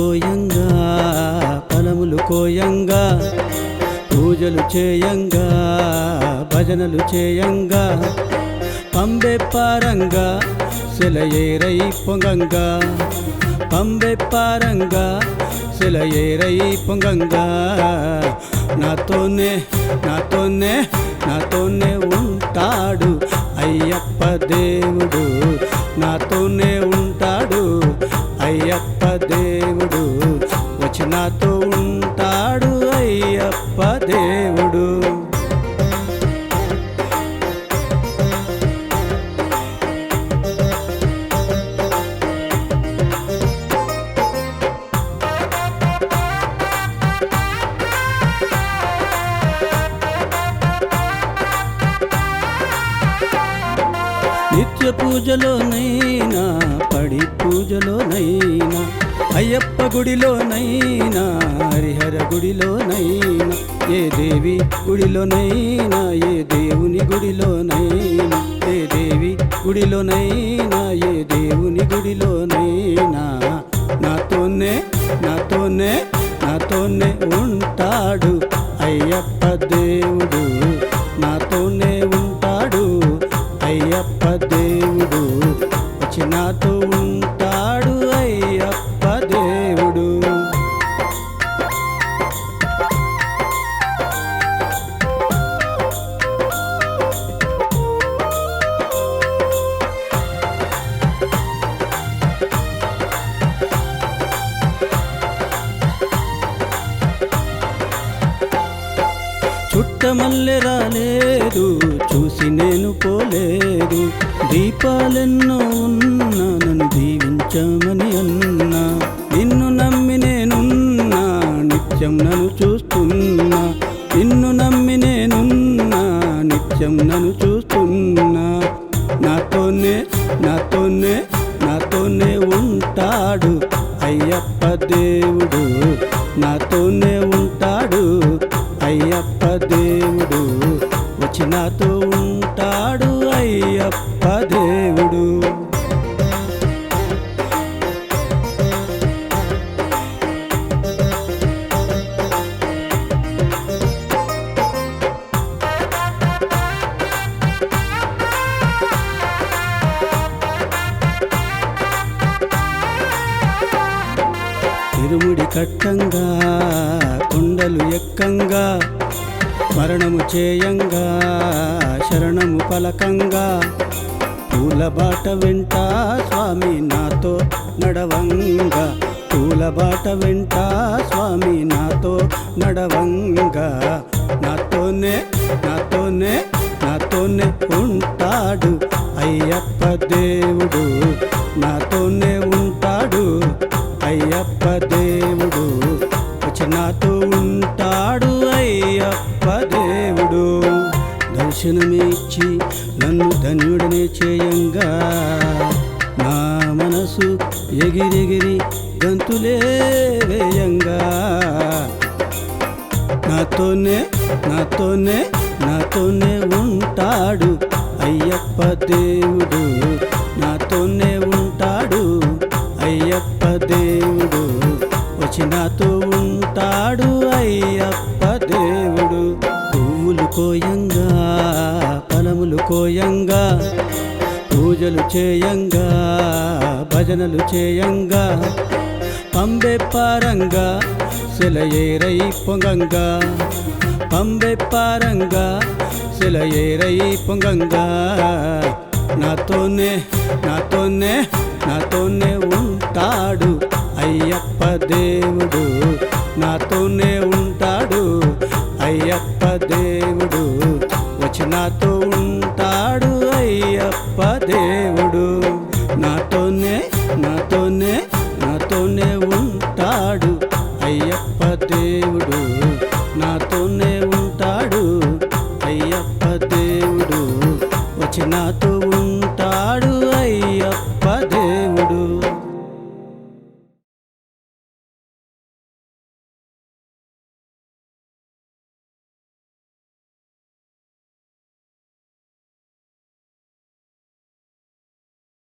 కోయంగా ఫలములు కోయంగా పూజలు చేయంగా భజనలు చేయంగా పంబె పారంగా సెలయేరై పొంగంగా పంబె పారంగా సెలయేరై పొంగంగా. నాతోనే నాతోనే నాతోనే ఉంటాడు అయ్యప్ప దేవుడు. నాతోనే ఉంటాడు దేవుడు పూజలోనైనా పడి పూజలోనైనా అయ్యప్ప గుడిలోనైనా హరిహర గుడిలోనైనా ఏ దేవి గుడిలోనైనా ఏ దేవుని గుడిలోనైనా ఏ దేవి గుడిలోనైనా ఏ దేవుని గుడిలోనైనా నాతోనే నాతోనే నాతోనే ఉంటాడు అయ్యప్ప దేవుడు. ఉంటాడు అయ్యప్ప దేవుడు. చుట్టమల్లె రాలేదు చూసి నేను పోలేదు. దీపాలెన్నో ఉన్నా నన్ను దీవించమని అన్నా. నిన్ను నమ్మి నేనున్నా నిత్యం నన్ను చూస్తున్నా. నిన్ను నమ్మి నేనున్నా నిత్యం నన్ను చూస్తున్నా. నాతోనే నాతోనే నాతోనే ఉంటాడు అయ్యప్ప దేవుడు. నాతోనే ఉంటాడు అయ్యప్ప దేవుడు. వచ్చి నాతో ఉంటాడు గొప్ప దేవుడు. తిరుముడి కట్టంగా కొండలు ఎక్కంగా మరణము చేయంగా శరణము పలకంగా పూల బాట వెంట స్వామి నాతో నడవంగా. పూల బాట వెంట స్వామి నాతో నడవంగా. నాతోనే నాతోనే నాతోనే ఉంటాడు అయ్యప్ప దేవుడు. నాతోనే దర్శనమిచ్చి నన్ను ధన్యుడనే చేయంగా. నా మనసు ఎగిరెగిరి గంతులే వేయంగా. నాతోనే నాతోనే నాతోనే ఉంటాడు అయ్యప్ప దేవుడు. నాతోనే ఉంటాడు అయ్యప్ప దేవుడు. వచ్చి నాతో ఉంటాడు అయ్యప్ప దేవుడు. పువ్వులు కోయంగా స్వయంగా పూజలు చేయంగా భజనలు చేయంగా పంబె పారంగా సెలయేరై పొంగంగా పంబె పారంగా సెలయేరై పొంగంగా. నాతోనే నాతోనే నాతోనే ఉంటాడు అయ్యప్ప దేవుడు నాతోనే నాతోనే నాతోనే ఉంటాడు. అయ్యప్ప దేవుడు నాతోనే ఉంటాడు. అయ్యప్ప దేవుడు వచ్చి నాతో